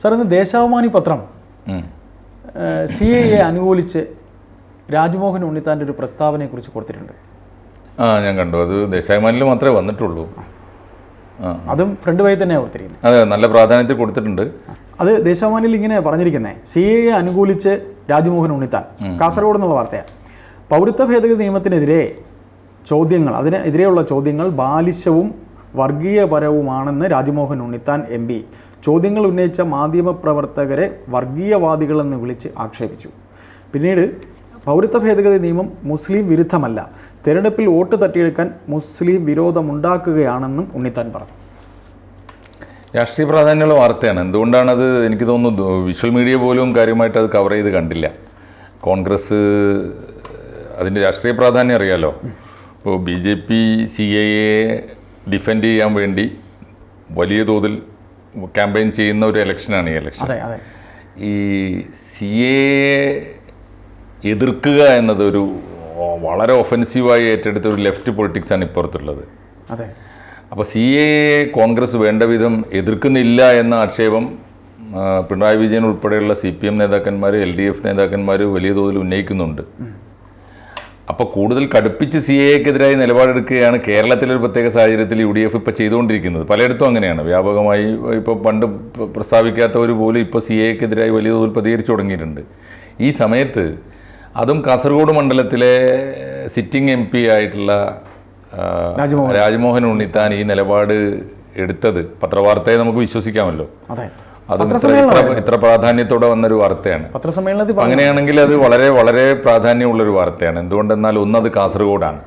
Sir ഇന്ന് ദേശാഭിമാനി പത്രം. C A A അനുകൂലിച്ച് രാജ്മോഹൻ ഉണ്ണിത്താന്റെ ഒരു പ്രസ്താവനയെ കുറിച്ച് കൊടുത്തിട്ടുണ്ട്. ആ ഞാൻ കണ്ടു. അത് ദേശാഭിമാനിൽ മാത്രമേ വന്നിട്ടുള്ളൂ. അതും ഫ്രണ്ട് വഴി തന്നെ കൊടുത്തിരിക്കുന്നത്. അതെ നല്ല പ്രാധാന്യത്തിൽ കൊടുത്തിട്ടുണ്ട്. അത് ദേശാഭിമാനിൽ ഇങ്ങനെ പറഞ്ഞിരിക്കുന്നത് സി എ എ അനുകൂലിച്ച് രാജ്മോഹൻ ഉണ്ണിത്താൻ കാസർഗോഡ് എന്നുള്ള വാർത്തയാണ് പൗരത്വ ഭേദഗതി നിയമത്തിനെതിരെ ചോദ്യങ്ങൾ അതിനെതിരെയുള്ള ചോദ്യങ്ങൾ ബാലിശവും വർഗീയപരവുമാണെന്ന് രാജ്മോഹൻ ഉണ്ണിത്താൻ എം പി ചോദ്യങ്ങൾ ഉന്നയിച്ച മാധ്യമപ്രവർത്തകരെ വർഗീയവാദികളെന്ന് വിളിച്ച് ആക്ഷേപിച്ചു. പിന്നീട് പൗരത്വ ഭേദഗതി നിയമം മുസ്ലിം വിരുദ്ധമല്ല. തെരഞ്ഞെടുപ്പിൽ വോട്ട് തട്ടിയെടുക്കാൻ മുസ്ലിം വിരോധമുണ്ടാക്കുകയാണെന്നും ഉണ്ണിത്താൻ പറഞ്ഞു. രാഷ്ട്രീയ പ്രാധാന്യമുള്ള വാർത്തയാണ്. എന്തുകൊണ്ടാണത്? എനിക്ക് തോന്നുന്നു വിഷ്വൽ മീഡിയ പോലും കാര്യമായിട്ട് അത് കവർ ചെയ്ത് കണ്ടില്ല. കോൺഗ്രസ് അതിന്റെ രാഷ്ട്രീയ പ്രാധാന്യം അറിയാലോ. ഇപ്പോൾ B J P C A defend ചെയ്യാൻ വേണ്ടി വലിയ തോതിൽ ക്യാമ്പയിൻ ചെയ്യുന്ന ഒരു ഇലക്ഷനാണ് ഈ ഇലക്ഷൻ അതെ അതെ. ഈ സി എ എതിർക്കുക എന്നതൊരു ഒരു വളരെ ഒഫൻസീവായി ഏറ്റെടുത്ത ഒരു ലെഫ്റ്റ് പൊളിറ്റിക്സാണ് ഇപ്പുറത്തുള്ളത്. അതെ. അപ്പോൾ സി എ കോൺഗ്രസ് വേണ്ട വിധം എതിർക്കുന്നില്ല എന്ന ആക്ഷേപം പിണറായി വിജയൻ ഉൾപ്പെടെയുള്ള സി പി എം നേതാക്കന്മാർ എൽ ഡി എഫ് നേതാക്കന്മാർ വലിയ തോതിൽ ഉന്നയിക്കുന്നുണ്ട്. അപ്പോൾ കൂടുതൽ കടുപ്പിച്ച് സി എക്കെതിരായി നിലപാടെടുക്കുകയാണ് കേരളത്തിലൊരു പ്രത്യേക സാഹചര്യത്തിൽ യു ഡി എഫ് ഇപ്പോൾ ചെയ്തുകൊണ്ടിരിക്കുന്നത്. പലയിടത്തും അങ്ങനെയാണ്. വ്യാപകമായി ഇപ്പോൾ പണ്ട് പ്ര- പ്രസ്താവിക്കാത്തവർ പോലും ഇപ്പോൾ സി എക്കെതിരായി വലിയ തോതിൽ പ്രതികരിച്ചു തുടങ്ങിയിട്ടുണ്ട്. ഈ സമയത്ത് അതും കാസർഗോഡ് മണ്ഡലത്തിലെ സിറ്റിംഗ് എം പി ആയിട്ടുള്ള. രാജ്മോഹൻ ഉണ്ണിത്താൻ ഈ നിലപാട് എടുത്തത് പത്രവാർത്തയെ നമുക്ക് വിശ്വസിക്കാമല്ലോ. അതെ. അതും ഇത്ര പ്രാധാന്യത്തോടെ വന്നൊരു വാർത്തയാണ്. പത്രസമ്മേളനത്തിൽ അങ്ങനെയാണെങ്കിൽ അത് വളരെ വളരെ പ്രാധാന്യമുള്ളൊരു വാർത്തയാണ്. എന്തുകൊണ്ടെന്നാൽ ഒന്നത് കാസർഗോഡാണ്.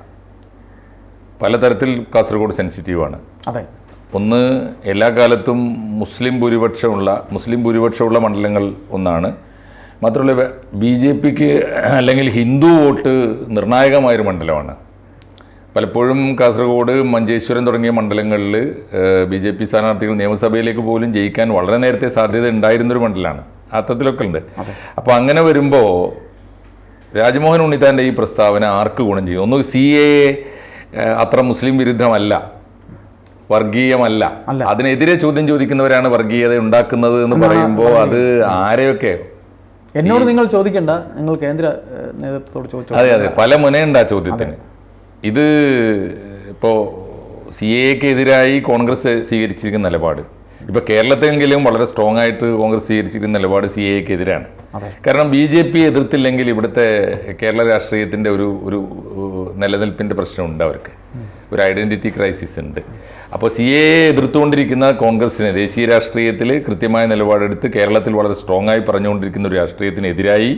പലതരത്തിൽ കാസർഗോഡ് സെൻസിറ്റീവാണ്. അതെ. ഒന്ന് എല്ലാ കാലത്തും മുസ്ലിം ഭൂരിപക്ഷമുള്ള മുസ്ലിം ഭൂരിപക്ഷമുള്ള മണ്ഡലങ്ങൾ ഒന്നാണ്. മാത്രമല്ല ബി ജെ പിക്ക് അല്ലെങ്കിൽ ഹിന്ദു വോട്ട് നിർണായകമായൊരു മണ്ഡലമാണ്. പലപ്പോഴും കാസർഗോഡ് മഞ്ചേശ്വരം തുടങ്ങിയ മണ്ഡലങ്ങളിൽ ബി ജെ പി സ്ഥാനാർത്ഥികൾ നിയമസഭയിലേക്ക് പോലും ജയിക്കാൻ വളരെ നേരത്തെ സാധ്യത ഉണ്ടായിരുന്നൊരു മണ്ഡലമാണ്. അത്തരത്തിലൊക്കെ ഉണ്ട്. അപ്പോൾ അങ്ങനെ വരുമ്പോൾ രാജ്മോഹൻ ഉണ്ണിത്താന്റെ ഈ പ്രസ്താവന ആർക്ക് ഗുണം ചെയ്യും? ഒന്ന് സി എ അത്ര മുസ്ലിം വിരുദ്ധമല്ല. വർഗീയമല്ല. അല്ല. അതിനെതിരെ ചോദ്യം ചോദിക്കുന്നവരാണ് വർഗീയത ഉണ്ടാക്കുന്നത് എന്ന് പറയുമ്പോൾ അത് ആരെയൊക്കെ? എന്നോട് നിങ്ങൾ ചോദിക്കണ്ട. നിങ്ങൾ കേന്ദ്ര നേതൃത്വത്തോട് ചോദിച്ചു. അതെ അതെ. പല മുനയുണ്ട് ആ ചോദ്യത്തിന്. ഇത് ഇപ്പോൾ സി എക്ക് എതിരായി കോൺഗ്രസ് സ്വീകരിച്ചിരിക്കുന്ന നിലപാട്. ഇപ്പോൾ കേരളത്തെങ്കിലും വളരെ സ്ട്രോങ് ആയിട്ട് കോൺഗ്രസ് സ്വീകരിച്ചിരിക്കുന്ന നിലപാട് സി എക്ക് എതിരാണ് കാരണം ബി ജെ പി എതിർത്തില്ലെങ്കിൽ ഇവിടുത്തെ കേരള രാഷ്ട്രീയത്തിന്റെ ഒരു ഒരു നിലനിൽപ്പിന്റെ പ്രശ്നമുണ്ട് അവർക്ക്. ഒരു ഐഡന്റിറ്റി ക്രൈസിസ് ഉണ്ട്. അപ്പോൾ സി എ എതിർത്തുകൊണ്ടിരിക്കുന്ന കോൺഗ്രസിനെ ദേശീയ രാഷ്ട്രീയത്തിൽ കൃത്യമായ നിലപാടെടുത്ത് കേരളത്തിൽ വളരെ സ്ട്രോങ് ആയി പറഞ്ഞുകൊണ്ടിരിക്കുന്ന ഒരു രാഷ്ട്രീയത്തിനെതിരായി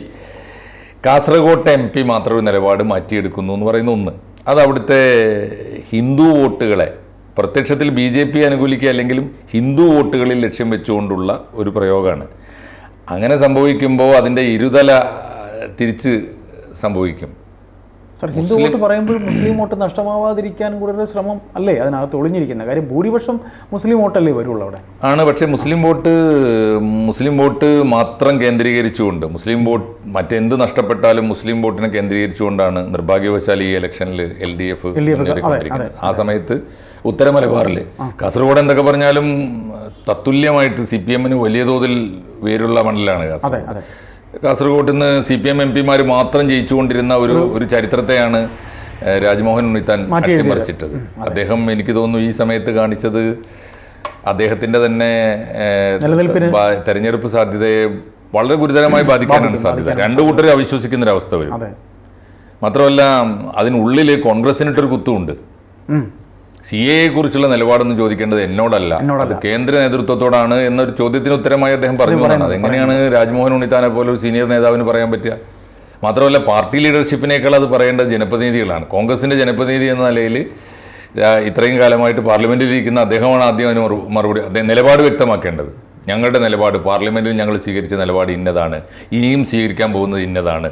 കാസർഗോട്ടെ എം പി മാത്രം ഒരു നിലപാട് മാറ്റിയെടുക്കുന്നു എന്ന് പറയുന്ന ഒന്ന്. അത് അവിടുത്തെ ഹിന്ദു വോട്ടുകളെ പ്രത്യക്ഷത്തിൽ ബി ജെ പി അനുകൂലിക്കുക അല്ലെങ്കിലും ഹിന്ദു വോട്ടുകളിൽ ലക്ഷ്യം വെച്ചുകൊണ്ടുള്ള ഒരു പ്രയോഗമാണ്. അങ്ങനെ സംഭവിക്കുമ്പോൾ അതിന്റെ ഇരുതല തിരിച്ച് സംഭവിക്കും. സർ ഹിന്ദു വോട്ട് പറയുമ്പോൾ മുസ്ലിം വോട്ട് നഷ്ടമാവാതിരിക്കാൻ കൂടെ ഒരു ശ്രമം അല്ലേ? അതിനകത്ത് ഒളിഞ്ഞിരിക്കുന്ന കാര്യം ഭൂരിപക്ഷം മുസ്ലിം വോട്ടല്ലേ വരുള്ളൂ അവിടെ? ആണ് പക്ഷേ മുസ്ലിം വോട്ട് മുസ്ലിം വോട്ട് മാത്രം കേന്ദ്രീകരിച്ചുകൊണ്ട് മുസ്ലിം വോട്ട് മറ്റെന്ത് നഷ്ടപ്പെട്ടാലും മുസ്ലിം വോട്ടിനെ കേന്ദ്രീകരിച്ചുകൊണ്ടാണ് നിർഭാഗ്യവശാൽ ഈ ഇലക്ഷനിൽ എൽ ഡി എഫ് ആ സമയത്ത് ഉത്തര മലബാറിൽ കാസർഗോഡ് എന്തൊക്കെ പറഞ്ഞാലും തത്തുല്യമായിട്ട് സി പി എമ്മിന് വലിയ തോതിൽ വേരുള്ള മണ്ഡലമാണ് അതെ കാസർഗോഡ്. കാസർഗോഡ് നിന്ന് സി പി എം എം പിമാർ മാത്രം ജയിച്ചുകൊണ്ടിരുന്ന ഒരു ഒരു ചരിത്രത്തെയാണ് രാജ്മോഹൻ ഉണ്ണിത്താൻ മാറ്റിമറിച്ചിട്ടത് അദ്ദേഹം എനിക്ക് തോന്നുന്നു ഈ സമയത്ത് കാണിച്ചത് അദ്ദേഹത്തിന്റെ തന്നെ തെരഞ്ഞെടുപ്പ് സാധ്യതയെ വളരെ ഗുരുതരമായി ബാധിക്കാനാണ് സാധ്യത. രണ്ടു കൂട്ടരെ അവിശ്വസിക്കുന്ന ഒരു അവസ്ഥ വരും. മാത്രമല്ല അതിനുള്ളിൽ കോൺഗ്രസിനിട്ടൊരു കുത്തുമുണ്ട്. സി എ കുറിച്ചുള്ള നിലപാടൊന്നും ചോദിക്കേണ്ടത് എന്നോടല്ല. കേന്ദ്ര നേതൃത്വത്തോടാണ് എന്നൊരു ചോദ്യത്തിന് ഉത്തരമായി അദ്ദേഹം പറഞ്ഞു എന്നാണ് എങ്ങനെയാണ് രാജ്മോഹൻ ഉണ്ണിത്താനെ പോലെ ഒരു സീനിയർ നേതാവിന് പറയാൻ പറ്റുക? മാത്രമല്ല പാർട്ടി ലീഡർഷിപ്പിനേക്കാൾ അത് പറയേണ്ടത് ജനപ്രതിനിധികളാണ്. കോൺഗ്രസിന്റെ ജനപ്രതിനിധി എന്ന നിലയിൽ ഇത്രയും കാലമായിട്ട് പാർലമെന്റിൽ ഇരിക്കുന്ന അദ്ദേഹമാണ് ആദ്യം അതിന് മറുപടി അദ്ദേഹം നിലപാട് വ്യക്തമാക്കേണ്ടത്. ഞങ്ങളുടെ നിലപാട് പാർലമെന്റിൽ ഞങ്ങൾ സ്വീകരിച്ച നിലപാട് ഇന്നതാണ്. ഇനിയും സ്വീകരിക്കാൻ പോകുന്നത് ഇന്നതാണ്.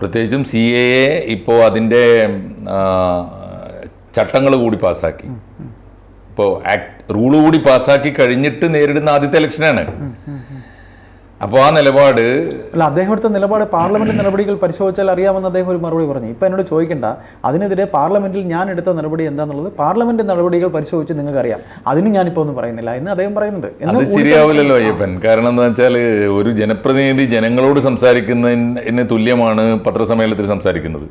പ്രത്യേകിച്ചും സി എ ഇപ്പോൾ അതിന്റെ ചട്ടങ്ങൾ കൂടി പാസ്സാക്കി ഇപ്പോൾ ആക്ട് റൂൾ കൂടി പാസ്സാക്കി കഴിഞ്ഞിട്ട് നേരിടുന്ന ആദ്യത്തെ ഇലക്ഷനാണ്. അപ്പോൾ ആ നിലപാട് അല്ല അദ്ദേഹം എടുത്ത നിലപാട് പാർലമെന്റ് നടപടികൾ പരിശോധിച്ചാൽ അറിയാമെന്ന് അദ്ദേഹം ഒരു മറുപടി പറഞ്ഞു. ഇപ്പൊ എന്നോട് ചോദിക്കണ്ട. അതിനെതിരെ പാർലമെന്റിൽ ഞാൻ എടുത്ത നടപടി എന്താണെന്നുള്ളത് പാർലമെന്റ് നടപടികൾ പരിശോധിച്ച് നിങ്ങൾക്ക് അറിയാം അതിന് ഞാനിപ്പോ ഒന്നും പറയുന്നില്ല എന്ന് അദ്ദേഹം പറയുന്നുണ്ട്. അത് ശരിയാവില്ലല്ലോ അയ്യപ്പൻ. കാരണം എന്താ വെച്ചാൽ ഒരു ജനപ്രതിനിധി ജനങ്ങളോട് സംസാരിക്കുന്നതിന് തുല്യമാണ് പത്രസമ്മേളനത്തിൽ സംസാരിക്കുന്നത്.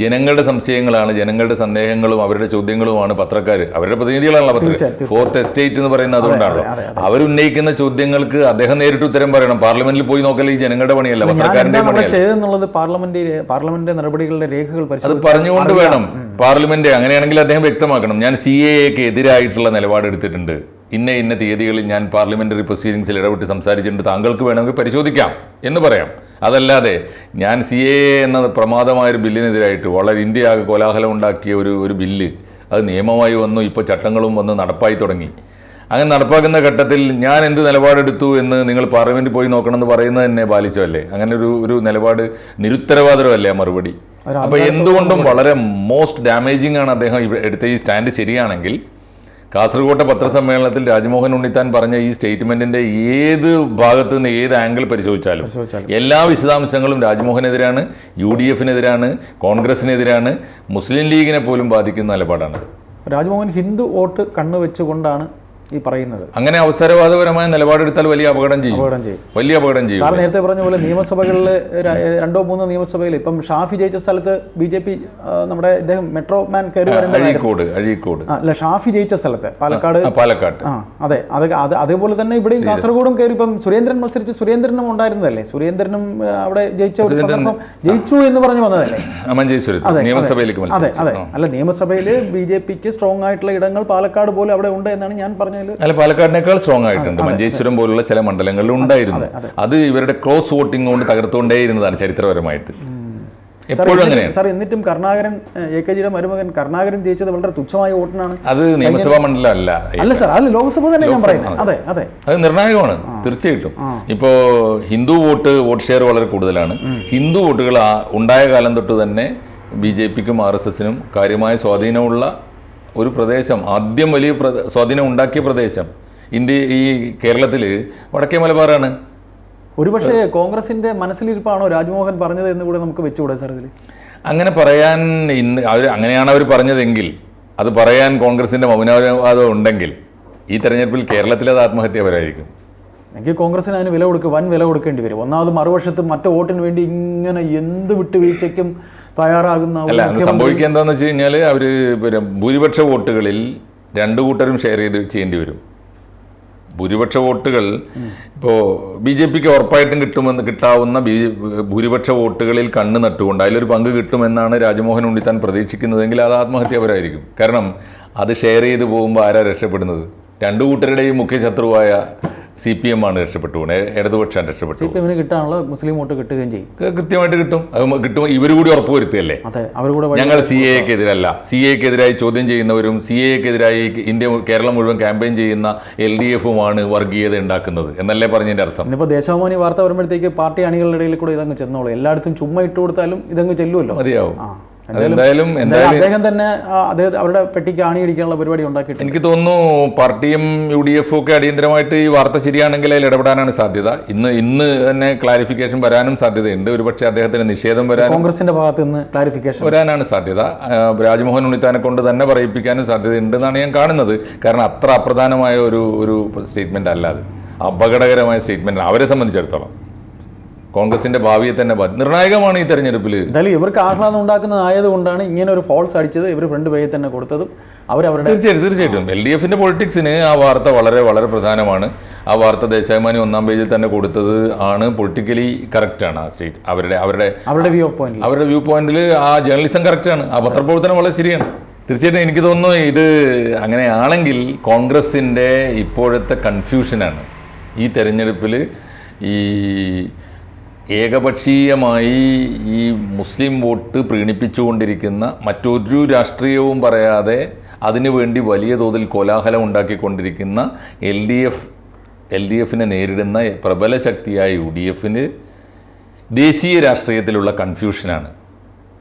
ജനങ്ങളുടെ സംശയങ്ങളാണ് ജനങ്ങളുടെ സന്ദേഹങ്ങളും അവരുടെ ചോദ്യങ്ങളുമാണ് പത്രക്കാർ അവരുടെ പ്രതിനിധികളാണല്ലോ പത്രക്കാർ തീർച്ചയായും, ഫോർത്ത് എസ്റ്റേറ്റ് എന്ന് പറയുന്നത് അതുകൊണ്ടാണല്ലോ. അതെ, അവരുന്നയിക്കുന്ന ചോദ്യങ്ങൾക്ക് അദ്ദേഹം നേരിട്ട് ഉത്തരം പറയണം. പാർലമെന്റിൽ പോയി നോക്കൽ ഈ ജനങ്ങളുടെ പണിയല്ല? പത്രക്കാരന്റെ ചെയ്തെന്നുള്ളത് പാർലമെന്റ് പാർലമെന്റ് നടപടികളുടെ രേഖകൾ അത് പറഞ്ഞുകൊണ്ട് വേണം. പാർലമെന്റ് അങ്ങനെയാണെങ്കിൽ അദ്ദേഹം വ്യക്തമാക്കണം. ഞാൻ സി എ എക്ക് എതിരായിട്ടുള്ള നിലപാടെടുത്തിട്ടുണ്ട് ഇന്ന ഇന്ന തീയതികളിൽ ഞാൻ പാർലമെന്ററി പ്രൊസീഡിങ്സിൽ ഇടപെട്ട് സംസാരിച്ചിട്ടുണ്ട്. താങ്കൾക്ക് വേണമെങ്കിൽ പരിശോധിക്കാം എന്ന് പറയാം. അതല്ലാതെ ഞാൻ സി എ എന്ന പ്രമാദമായ ഒരു ബില്ലിനെതിരായിട്ട് വളരെ ഇന്ത്യ ആകെ കോലാഹലം ഉണ്ടാക്കിയ ഒരു ഒരു ബില്ല്. അത് നിയമമായി വന്നു ഇപ്പോൾ ചട്ടങ്ങളും വന്ന് നടപ്പായി തുടങ്ങി. അങ്ങനെ നടപ്പാക്കുന്ന ഘട്ടത്തിൽ ഞാൻ എന്ത് നിലപാടെടുത്തു എന്ന് നിങ്ങൾ പാർലമെന്റ് പോയി നോക്കണമെന്ന് പറയുന്നത് തന്നെ പാലിച്ചതല്ലേ അങ്ങനെ ഒരു ഒരു നിലപാട് നിരുത്തരവാദമല്ലേ മറുപടി? അപ്പോൾ എന്തുകൊണ്ടും വളരെ മോസ്റ്റ് ഡാമേജിങ് ആണ് അദ്ദേഹം എടുത്ത ഈ സ്റ്റാൻഡ് ശരിയാണെങ്കിൽ കാസർഗോട്ടെ പത്രസമ്മേളനത്തിൽ രാജ്മോഹൻ ഉണ്ണിത്താൻ പറഞ്ഞ ഈ സ്റ്റേറ്റ്മെന്റിന്റെ ഏത് ഭാഗത്ത് നിന്ന് ഏത് ആംഗിൾ പരിശോധിച്ചാലും പരിശോധിച്ചാലും. എല്ലാ വിശദാംശങ്ങളും രാജ്മോഹനെതിരാണ് യു ഡി എഫിനെതിരാണ് കോൺഗ്രസിനെതിരാണ് മുസ്ലിം ലീഗിനെ പോലും ബാധിക്കുന്ന നിലപാടാണ്. രാജ്മോഹൻ ഹിന്ദു വോട്ട് കണ്ണുവെച്ചുകൊണ്ടാണ് ഈ പറയുന്നത്. അങ്ങനെ അവസരവാദപരമായ നിലപാടെടുത്താൽ വലിയ അപകടം ചെയ്യും. അപകടം ചെയ്യും. വലിയ അപകടം ചെയ്യും. സാർ നേരത്തെ പറഞ്ഞ പോലെ നിയമസഭകളിൽ രണ്ടോ മൂന്നോ നിയമസഭയിൽ ഇപ്പം ഷാഫി ജയിച്ച സ്ഥലത്ത് ബി ജെ പി നമ്മുടെ ഇദ്ദേഹം മെട്രോ മാൻ കയറി അഴീക്കോട് അഴീക്കോട്. അല്ല ഷാഫി ജയിച്ച സ്ഥലത്ത് പാലക്കാട് പാലക്കാട്. ആ അതെ അത് അത് അതേപോലെ തന്നെ ഇവിടെയും കാസർഗോഡും കയറി ഇപ്പം സുരേന്ദ്രൻ മത്സരിച്ച് സുരേന്ദ്രനും ഉണ്ടായിരുന്നതല്ലേ? സുരേന്ദ്രനും അവിടെ ജയിച്ച ഒരു സന്ദർഭം ജയിച്ചു എന്ന് പറഞ്ഞു വന്നതല്ലേ? നിയമസഭയിലേക്ക് അതെ അതെ. അല്ല നിയമസഭയിൽ ബി ജെ പിക്ക് സ്ട്രോങ് ആയിട്ടുള്ള ഇടങ്ങൾ പാലക്കാട് പോലും അവിടെ ഉണ്ട് എന്നാണ് ഞാൻ പറഞ്ഞതിൽ അല്ല പാലക്കാടിനേക്കാൾ സ്ട്രോങ് ആയിട്ടുണ്ട്. മഞ്ചേശ്വരം പോലുള്ള ചില മണ്ഡലങ്ങളിൽ ഉണ്ടായിരുന്നു. അത് ഇവരുടെ ക്രോസ് വോട്ടിംഗ് കൊണ്ട് തകർത്തുകൊണ്ടേയിരുന്നതാണ് ചരിത്രപരമായിട്ട്. എപ്പോഴും അങ്ങനെയാണ്. സാർ എന്നിട്ടും കർണാകരൻ എ കെ ജിയുടെ മരുമകൻ കർണാകരൻ ജയിച്ചത് വളരെ തുച്ഛമായ വോട്ടിനാണ് അത് നിയമസഭാ മണ്ഡലം അല്ല അല്ല സാർ അത് ലോക്സഭ തന്നെ ഞാൻ പറയുന്നത്. അതെ അതെ. അത് നിർണായകമാണ് തീർച്ചയായിട്ടും. ഇപ്പോ ഹിന്ദു വോട്ട് വോട്ട് ഷെയർ വളരെ കൂടുതലാണ്. ഹിന്ദു വോട്ടുകൾ ഉണ്ടായ കാലം തൊട്ട് തന്നെ ബി ജെ പിക്കും ആർ എസ് എസിനും കാര്യമായ സ്വാധീനമുള്ള ഒരു പ്രദേശം ആദ്യം വലിയ പ്ര- സ്വാധീനം ഉണ്ടാക്കിയ പ്രദേശം ഇന്ത്യ ഈ കേരളത്തിൽ വടക്കേ മലബാറാണ്. ഒരുപക്ഷെ കോൺഗ്രസിന്റെ മനസ്സിലിരിപ്പാണോ രാജ്മോഹൻ പറഞ്ഞത് എന്ന് കൂടെ നമുക്ക് വെച്ചുകൂടെ സാർ ഇതിൽ അങ്ങനെ പറയാൻ ഇന്ന് അവർ അങ്ങനെയാണ് അവർ പറഞ്ഞതെങ്കിൽ അത് പറയാൻ കോൺഗ്രസിന്റെ മൗനവാദം ഉണ്ടെങ്കിൽ ഈ തെരഞ്ഞെടുപ്പിൽ കേരളത്തിൽ അത് ആത്മഹത്യപരമായിരിക്കും എനിക്ക് കോൺഗ്രസിന് അതിന് വില കൊടുക്കുക വൻ വില കൊടുക്കേണ്ടി വരും. ഒന്നാമത് മറുവശത്ത് മറ്റു വോട്ടിന് വേണ്ടി ഇങ്ങനെ എന്ത് വിട്ടുവീഴ്ചയ്ക്കും തയ്യാറാകുന്ന സംഭവിക്കുക എന്താണെന്ന് വെച്ച് കഴിഞ്ഞാൽ അവർ പിന്നെ ഭൂരിപക്ഷ വോട്ടുകളിൽ രണ്ടു കൂട്ടരും ഷെയർ ചെയ്ത് ചെയ്യേണ്ടി വരും. ഭൂരിപക്ഷ വോട്ടുകൾ ഇപ്പോൾ ബി ജെ പിക്ക് ഉറപ്പായിട്ടും കിട്ടുമെന്ന് കിട്ടാവുന്ന ബി ഭൂരിപക്ഷ വോട്ടുകളിൽ കണ്ണ് നട്ടുകൊണ്ട് അതിലൊരു പങ്ക് കിട്ടുമെന്നാണ് രാജ്മോഹൻ താൻ പ്രതീക്ഷിക്കുന്നതെങ്കിൽ അത് ആത്മഹത്യാപരമായിരിക്കും കാരണം അത് ഷെയർ ചെയ്ത് പോകുമ്പോൾ ആരാ രക്ഷപ്പെടുന്നത്? രണ്ടു കൂട്ടരുടെയും മുഖ്യ ശത്രുവായ സി പി എം ആണ് രക്ഷപ്പെട്ടു പോകുന്നത്. ഇടതുപക്ഷം രക്ഷപ്പെട്ടു സി പി എമ്മിന് കിട്ടാനുള്ള മുസ്ലിം വോട്ട് കിട്ടുകയും ചെയ്യും. കൃത്യമായിട്ട് കിട്ടും. അത് കിട്ടും. ഇവർ കൂടി ഉറപ്പുവരുത്തിയല്ലേ അതെ അവർ കൂടെ വഴി- ഞങ്ങൾ സി എക്കെതിരല്ല. സി എക്കെതിരായി ചോദ്യം ചെയ്യുന്നവരും സി എക്കെതിരായി ഇന്ത്യ കേരളം മുഴുവൻ ക്യാമ്പയിൻ ചെയ്യുന്ന എൽ ഡി എഫുമാണ് വർഗീയത ഉണ്ടാക്കുന്നത് എന്നല്ലേ പറഞ്ഞതിന്റെ അർത്ഥം. ഇപ്പൊ ദേശാഭിമാനി വാർത്ത വരുമ്പോഴത്തേക്ക് പാർട്ടി അണികളുടെ ഇടയിൽ കൂടെ ഇതങ്ങ് ചെന്നോളൂ. എല്ലായിടത്തും ചുമ്മാ ഇട്ട് കൊടുത്താലും ഇതങ്ങ് ചെല്ലുമല്ലോ. മതിയാവും. എന്തായാലും അദ്ദേഹം തന്നെ അദ്ദേഹം അവരുടെ പെട്ടിക്ക് ആണിയടിക്കാനുള്ള പരിപാടി ഉണ്ടാക്കിയിട്ടുണ്ട്. എനിക്ക് തോന്നുന്നു പാർട്ടിയും യു ഡി എഫും ഒക്കെ അടിയന്തരമായിട്ട് ഈ വാർത്ത ശരിയാണെങ്കിൽ അതിൽ ഇടപെടാനാണ് സാധ്യത. ഇന്ന് ഇന്ന് തന്നെ ക്ലാരിഫിക്കേഷൻ വരാനും സാധ്യതയുണ്ട്. ഒരുപക്ഷെ അദ്ദേഹത്തിന് നിഷേധം വരാൻ കോൺഗ്രസിന്റെ ഭാഗത്ത് നിന്ന് ക്ലാരിഫിക്കേഷൻ വരാനാണ് സാധ്യത. രാജ്മോഹൻ ഉണ്ണിത്താനെ കൊണ്ട് തന്നെ പറയിപ്പിക്കാനും സാധ്യതയുണ്ടെന്നാണ് ഞാൻ കാണുന്നത്. കാരണം അത്ര അപ്രധാനമായ ഒരു ഒരു സ്റ്റേറ്റ്മെന്റ് അല്ല അത്. അപകടകരമായ സ്റ്റേറ്റ്മെന്റ് അവരെ സംബന്ധിച്ചിടത്തോളം. കോൺഗ്രസിന്റെ ഭാവിയെ തന്നെ നിർണായകമാണ് ഈ തെരഞ്ഞെടുപ്പിൽ എന്തായാലും ഇവർക്ക് ആഹ്ലാദം ഉണ്ടാക്കുന്നതായതുകൊണ്ടാണ് ഇങ്ങനെ ഒരു ഫോൾസ് അടിച്ചത് ഇവർ ഫ്രണ്ട് പേജിൽ തന്നെ കൊടുത്തതും അവരവരുടെ തീർച്ചയായിട്ടും തീർച്ചയായിട്ടും. എൽ ഡി എഫിന്റെ പൊളിറ്റിക്സിന് ആ വാർത്ത വളരെ വളരെ പ്രധാനമാണ്. ആ വാർത്ത ദേശാഭിമാനി ഒന്നാം പേജിൽ തന്നെ കൊടുത്തത് ആണ് പൊളിറ്റിക്കലി കറക്റ്റ് ആണ് ആ സ്റ്റേറ്റ് അവരുടെ അവരുടെ അവരുടെ വ്യൂ പോയിന്റ് അവരുടെ വ്യൂ പോയിന്റിൽ ആ ജേർണലിസം കറക്റ്റ് ആണ്. ആ പത്രപ്രവർത്തനം വളരെ ശരിയാണ്. തീർച്ചയായിട്ടും എനിക്ക് തോന്നുന്നു ഇത് അങ്ങനെയാണെങ്കിൽ കോൺഗ്രസിന്റെ ഇപ്പോഴത്തെ കൺഫ്യൂഷനാണ് ഈ തെരഞ്ഞെടുപ്പിൽ ഈ ഏകപക്ഷീയമായി ഈ മുസ്ലിം വോട്ട് പ്രീണിപ്പിച്ചുകൊണ്ടിരിക്കുന്ന മറ്റൊരു രാഷ്ട്രീയവും പറയാതെ അതിനുവേണ്ടി വലിയ തോതിൽ കോലാഹലം ഉണ്ടാക്കിക്കൊണ്ടിരിക്കുന്ന L D F L D എഫിനെ നേരിടുന്ന പ്രബല ശക്തിയായ യു ഡി എഫിന് ദേശീയ രാഷ്ട്രീയത്തിലുള്ള കൺഫ്യൂഷനാണ്.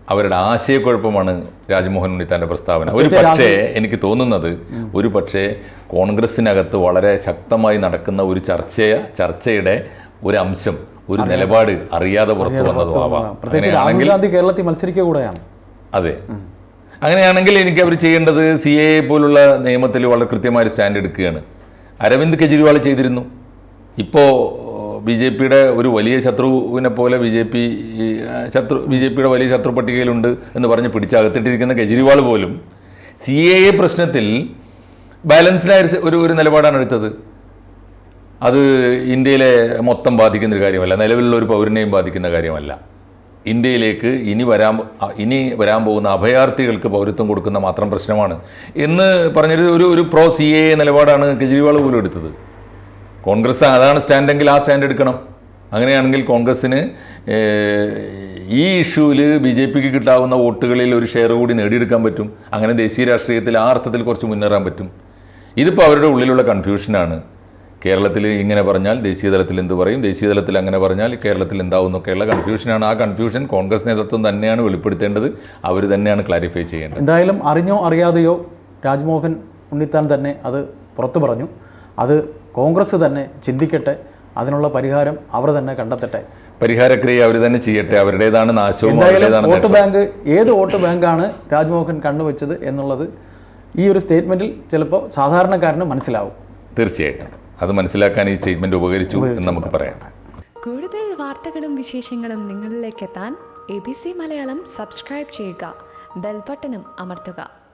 അവരുടെ ആശയക്കുഴപ്പമാണ് രാജ്മോഹൻ ഉണ്ണിത്താന്റെ പ്രസ്താവന. ഒരു പക്ഷേ എനിക്ക് തോന്നുന്നത് ഒരു പക്ഷേ കോൺഗ്രസിനകത്ത് വളരെ ശക്തമായി നടക്കുന്ന ഒരു ചർച്ച ചർച്ചയുടെ ഒരു അംശം ഒരു നിലപാട് അറിയാതെ പുറത്തു വന്നതും ആവാം പ്രത്യേകിച്ച് ഗാന്ധി കേരളത്തിൽ മത്സരിക്കുക കൂടെയാണ്. അതെ. അങ്ങനെയാണെങ്കിൽ എനിക്ക് അവർ ചെയ്യേണ്ടത് സി എ പോലുള്ള നിയമത്തിൽ വളരെ കൃത്യമായ സ്റ്റാൻഡ് എടുക്കുകയാണ്. അരവിന്ദ് കെജ്രിവാൾ ചെയ്തിരുന്നു. ഇപ്പോൾ ബി ജെ പിയുടെ ഒരു വലിയ ശത്രുവിനെ പോലെ ബി ജെ പി ശത്രു ബി ജെ പിയുടെ വലിയ ശത്രു പട്ടികയിലുണ്ട് എന്ന് പറഞ്ഞ് പിടിച്ചകത്തിട്ടിരിക്കുന്ന കെജ്രിവാൾ പോലും സി എ പ്രശ്നത്തിൽ ബാലൻസ്ഡായ ഒരു ഒരു നിലപാടാണ് എടുത്തത്. അത് ഇന്ത്യയിലെ മൊത്തം ബാധിക്കുന്ന ഒരു കാര്യമല്ല. നിലവിലുള്ള ഒരു പൗരനെയും ബാധിക്കുന്ന കാര്യമല്ല. ഇന്ത്യയിലേക്ക് ഇനി വരാൻ ഇനി വരാൻ പോകുന്ന അഭയാർത്ഥികൾക്ക് പൗരത്വം കൊടുക്കുന്ന മാത്രം പ്രശ്നമാണ്. എന്ന് പറഞ്ഞൊരു ഒരു ഒരു പ്രോ സി എ നിലപാടാണ് കെജ്രിവാൾ പോലും എടുത്തത്. കോൺഗ്രസ് അതാണ് സ്റ്റാൻഡെങ്കിൽ ആ സ്റ്റാൻഡ് എടുക്കണം. അങ്ങനെയാണെങ്കിൽ കോൺഗ്രസ്സിന് ഈ ഇഷ്യൂവിൽ ബി ജെ പിക്ക് കിട്ടാവുന്ന വോട്ടുകളിൽ ഒരു ഷെയർ കൂടി നേടിയെടുക്കാൻ പറ്റും. അങ്ങനെ ദേശീയ രാഷ്ട്രീയത്തിൽ ആ അർത്ഥത്തിൽ കുറച്ച് മുന്നേറാൻ പറ്റും. ഇതിപ്പോൾ അവരുടെ ഉള്ളിലുള്ള കൺഫ്യൂഷനാണ് കേരളത്തിൽ ഇങ്ങനെ പറഞ്ഞാൽ ദേശീയ തലത്തിൽ എന്ത് പറയും? ദേശീയ തലത്തിൽ അങ്ങനെ പറഞ്ഞാൽ കേരളത്തിൽ എന്താവും എന്നൊക്കെയുള്ള കൺഫ്യൂഷനാണ് ആ കൺഫ്യൂഷൻ കോൺഗ്രസ് നേതൃത്വം തന്നെയാണ് വെളിപ്പെടുത്തേണ്ടത്. അവർ തന്നെയാണ് ക്ലാരിഫൈ ചെയ്യേണ്ടത്. എന്തായാലും അറിഞ്ഞോ അറിയാതെയോ രാജ്മോഹൻ ഉണ്ണിത്താൻ തന്നെ അത് പുറത്തു പറഞ്ഞു. അത് കോൺഗ്രസ് തന്നെ ചിന്തിക്കട്ടെ. അതിനുള്ള പരിഹാരം അവർ തന്നെ കണ്ടെത്തട്ടെ. പരിഹാരക്രിയ അവർ തന്നെ ചെയ്യട്ടെ. അവരുടേതാണ് നാശവും വോട്ട് ബാങ്ക് ഏത് വോട്ട് ബാങ്കാണ് രാജ്മോഹൻ കണ്ണുവെച്ചത് എന്നുള്ളത് ഈ ഒരു സ്റ്റേറ്റ്മെന്റിൽ ചിലപ്പോൾ സാധാരണക്കാരന് മനസ്സിലാവും. തീർച്ചയായിട്ടും. അത് മനസ്സിലാക്കാൻ ഈ സ്റ്റേറ്റ്മെന്റ് ഉപകരിച്ചു എന്ന് നമുക്ക് പറയാം. കൂടുതൽ വാർത്തകളും വിശേഷങ്ങളും നിങ്ങളിലേക്ക് എത്താൻ A B C Malayalam subscribe ചെയ്യുക. ബെൽബട്ടനും അമർത്തുക.